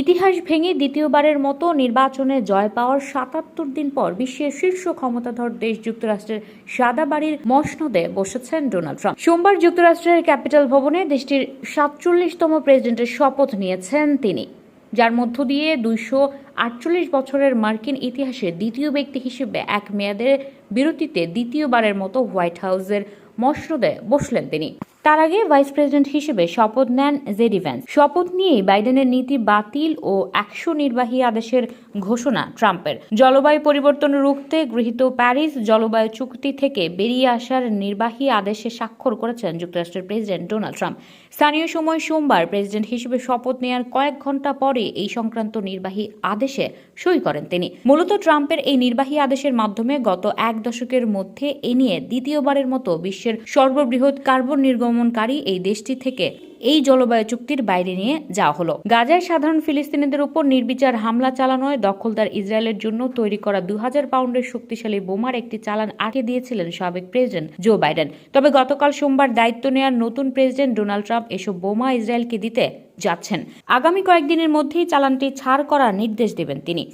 ইতিহাস ভেঙে দ্বিতীয়বারের মতো নির্বাচনে জয় পাওয়ার সাতাত্তর দিন পর বিশ্বের শীর্ষ ক্ষমতাধর দেশ যুক্তরাষ্ট্রের সাদা বাড়ির মসনদে বসেছেন ডোনাল্ড ট্রাম্প। সোমবার যুক্তরাষ্ট্রের ক্যাপিটাল ভবনে দেশটির সাতচল্লিশতম প্রেসিডেন্টের শপথ নিয়েছেন তিনি, যার মধ্য দিয়ে দুইশো আটচল্লিশ বছরের মার্কিন ইতিহাসে দ্বিতীয় ব্যক্তি হিসেবে এক মেয়াদের বিরতিতে দ্বিতীয়বারের মতো হোয়াইট হাউসের মসনদে বসলেন তিনি। তার আগে ভাইস প্রেসিডেন্ট হিসেবে শপথ নেন জেডি ভ্যান্স। শপথ নিয়েই বাইডেনের নীতি বাতিল ও একশো নির্বাহী আদেশের ঘোষণা ট্রাম্পের। জলবায়ু পরিবর্তন রুখতে গৃহীত প্যারিস জলবায়ু চুক্তি থেকে বেরিয়ে আসার নির্বাহী আদেশে স্বাক্ষর করেছেন যুক্তরাষ্ট্রের প্রেসিডেন্ট ডোনাল্ড ট্রাম্প। স্থানীয় সময় সোমবার প্রেসিডেন্ট হিসেবে শপথ নেওয়ার কয়েক ঘণ্টা পরে এই সংক্রান্ত নির্বাহী আদেশে সই করেন তিনি। মূলত ট্রাম্পের এই নির্বাহী আদেশের মাধ্যমে গত এক দশকের মধ্যে এ নিয়ে দ্বিতীয়বারের মতো বিশ্বের সর্ববৃহৎ কার্বন নির্গমনকারী এই দেশটি থেকে এই জলবায়ু চুক্তির বাইরে নিয়ে যাওয়া হলো। গাজায় সাধারণ ফিলিস্তিনিদের উপর নির্বিচার হামলা চালানোয় দখলদার ইসরায়েলের জন্য তৈরি করা দু হাজার পাউন্ডের শক্তিশালী বোমার একটি চালান আটকে দিয়েছিলেন সাবেক প্রেসিডেন্ট জো বাইডেন। তবে গতকাল সোমবার দায়িত্ব নেওয়ার নতুন প্রেসিডেন্ট ডোনাল্ড ট্রাম্প এসব বোমা ইসরায়েলকে দিতে যাচ্ছেন। আগামী কয়েকদিনের মধ্যেই চালানটি ছাড় করার নির্দেশ দেবেন তিনি।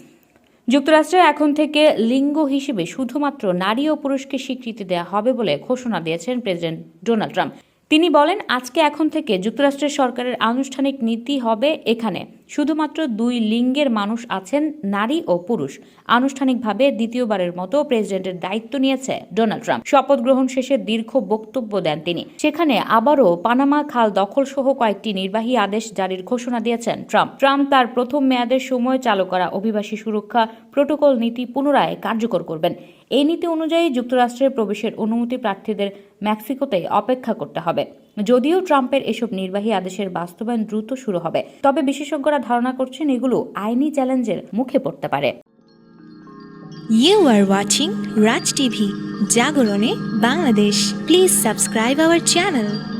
যুক্তরাষ্ট্রে এখন থেকে লিঙ্গ হিসেবে শুধুমাত্র নারী ও পুরুষকে স্বীকৃতি দেওয়া হবে বলে ঘোষণা দিয়েছেন প্রেসিডেন্ট ডোনাল্ড ট্রাম্প। তিনি বলেন আজকে এখন থেকে যুক্তরাষ্ট্রের সরকারের আনুষ্ঠানিক নীতি হবে এখানে। শুধুমাত্র দুই লিঙ্গের মানুষ আছেন, নারী ও পুরুষ। আনুষ্ঠানিকভাবে দ্বিতীয়বারের মতো প্রেসিডেন্টের দায়িত্ব নিয়েছে ডোনাল্ড ট্রাম্প। শপথ গ্রহণ শেষে দীর্ঘ বক্তব্য দেন তিনি। সেখানে আবারও পানামা খাল দখল সহ কয়েকটি নির্বাহী আদেশ জারির ঘোষণা দিয়েছেন ট্রাম্প। ট্রাম্প তার প্রথম মেয়াদের সময় চালু করা অভিবাসী সুরক্ষা প্রোটোকল নীতি পুনরায় কার্যকর করবেন। এই নীতি অনুযায়ী যুক্তরাষ্ট্রের প্রবেশের অনুমতি প্রার্থীদের মেক্সিকোতে অপেক্ষা করতে হবে। যদিও ট্রাম্পের এসব নির্বাহী আদেশের বাস্তবায়ন দ্রুত শুরু হবে, তবে বিশেষজ্ঞরা ধারণা করছেন এগুলো আইনি চ্যালেঞ্জের মুখে পড়তে পারে you are watching Raj TV জাগরণে Bangladesh please subscribe our channel.